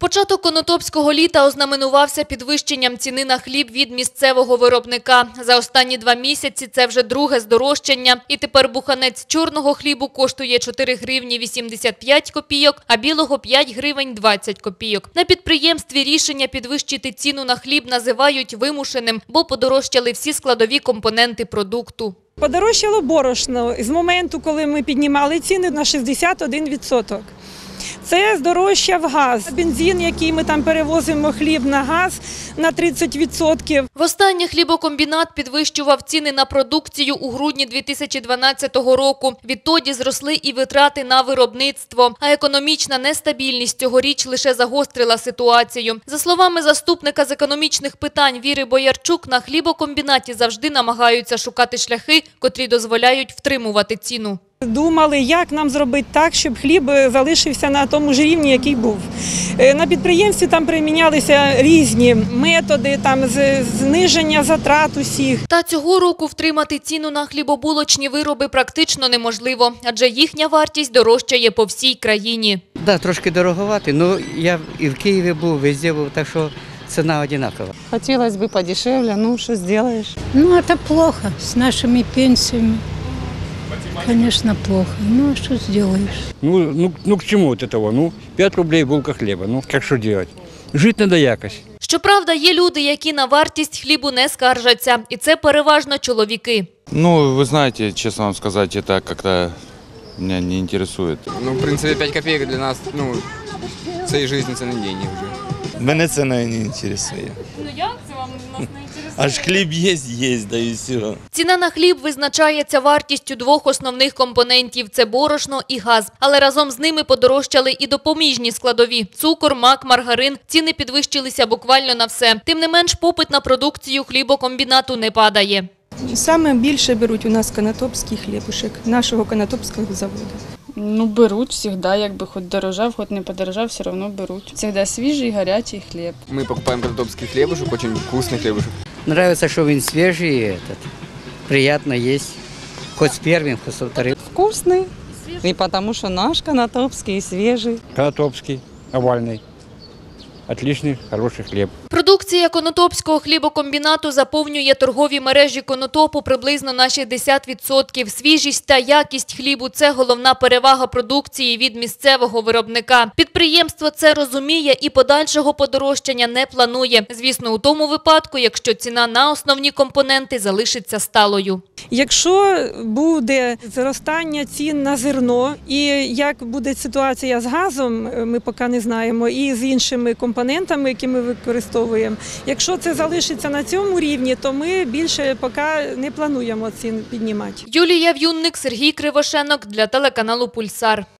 Початок конотопського літа ознаменувався підвищенням ціни на хліб від місцевого виробника. За останні два місяці це вже друге здорожчання. І тепер буханець чорного хлібу коштує 4 гривні 85 копійок, а білого 5 гривень 20 копійок. На підприємстві рішення підвищити ціну на хліб називають вимушеним, бо подорожчали всі складові компоненти продукту. Подорожчало борошно з моменту, коли ми піднімали ціни на 61%. Це здорожчав газ. Бензин, який ми там перевозимо хліб на газ на 30%. Востаннє хлібокомбінат підвищував ціни на продукцію у грудні 2012 року. Відтоді зросли і витрати на виробництво. А економічна нестабільність цьогоріч лише загострила ситуацію. За словами заступника з економічних питань Віри Боярчук, на хлібокомбінаті завжди намагаються шукати шляхи, котрі дозволяють втримувати ціну. Думали, як нам зробити так, щоб хліб е, залишився на тому ж рівні, який був. Е, На підприємстві там примінялися різні методи, там зниження затрат усіх. Та цього року втримати ціну на хлібобулочні вироби практично неможливо, адже їхня вартість дорожчає по всій країні. Да, трошки дороговато, ну я і в Києві був, везде був, так що ціна одинакова. Хотелось бы подешевле, ну что сделаешь? Ну, это плохо с нашими пенсиями. Конечно, плохо. Ну, а что сделаешь? Ну, ну, ну к чему от этого? Ну, 5 рублей булка хлеба. Ну, как что делать? Жить надо якось. Щоправда, є люди, які на вартість хлібу не скаржаться, і це переважно чоловіки. Ну, вы знаете, честно вам сказать, это как-то меня не интересует. Ну, в принципе, 5 копеек для нас, ну, це і жизнь, це не деньги вже. Мене це не інтересує. Ну як це вам нас не інтересує? Аж хліб є, є, да і все. Ціна на хліб визначається вартістю двох основних компонентів – це борошно і газ. Але разом з ними подорожчали і допоміжні складові – цукор, мак, маргарин. Ціни підвищилися буквально на все. Тим не менш, попит на продукцію хлібокомбінату не падає. Саме більше беруть у нас канатопський хлібушек нашого канатопського заводу. Ну, беруть всегда, якби хоч дорожав, хоч не подорожав, все равно беруть. Всегда свіжий, гарячий хліб. Ми покупаємо картопський хлібушек, очень вкусний хлібушек. Нравится, що він свіжий, і этот, приятно есть. Хоть с первым, хоть со вторым. Вкусний. І тому що наш канатопський і свіжий. Конотопский, овальный. Отличный, хороший хлеб. Продукція Конотопського хлібокомбінату заповнює торгові мережі Конотопу приблизно на 60%. Свіжість та якість хлібу – це головна перевага продукції від місцевого виробника. Підприємство це розуміє і подальшого подорожчання не планує. Звісно, у тому випадку, якщо ціна на основні компоненти залишиться сталою. Якщо буде зростання цін на зерно, і як буде ситуація з газом, ми поки не знаємо, і з іншими компонентами, які ми використовуємо. Якщо це залишиться на цьому рівні, то ми більше поки не плануємо цін піднімати. Юлія В'юнник, Сергій Кривошенок для телеканалу «Пульсар».